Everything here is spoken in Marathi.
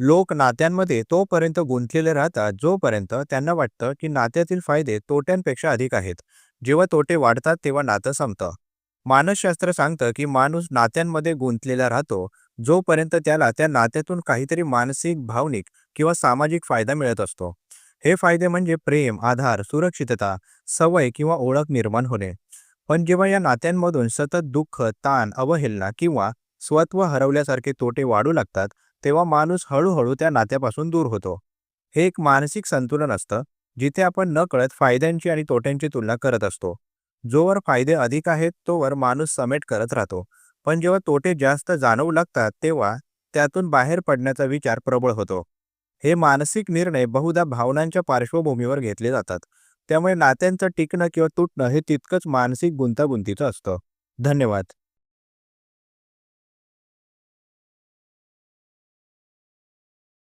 लोक नात्यांमध्ये तोपर्यंत गुंतलेले राहतात जोपर्यंत त्यांना वाटतं की नात्यातील फायदे तोट्यांपेक्षा अधिक आहेत. जेव्हा तोटे वाढतात तेव्हा नातं संपतं. मानसशास्त्र सांगतं की माणूस नात्यांमध्ये गुंतलेला राहतो जोपर्यंत त्याला त्या नात्यातून काहीतरी मानसिक भावनिक किंवा सामाजिक फायदा मिळत असतो. हे फायदे म्हणजे प्रेम आधार सुरक्षितता सवय किंवा ओळख निर्माण होणे. पण जेव्हा या नात्यांमधून सतत दुःख ताण अवहेलना किंवा स्वत्व हरवल्यासारखे तोटे वाढू लागतात तेव्हा माणूस हळूहळू त्या नात्यापासून दूर होतो. हे एक मानसिक संतुलन असतं जिथे आपण न कळत फायद्यांची आणि तोट्यांची तुलना करत असतो. जोवर फायदे अधिक आहेत तोवर माणूस समेट करत राहतो. पण जेव्हा तोटे जास्त जाणवू लागतात तेव्हा त्यातून बाहेर पडण्याचा विचार प्रबळ होतो. हे मानसिक निर्णय बहुधा भावनांच्या पार्श्वभूमीवर घेतले जातात. त्यामुळे नात्यांचं टिकणं किंवा तुटणं हे तितकंच मानसिक गुंतागुंतीचं असतं. धन्यवाद.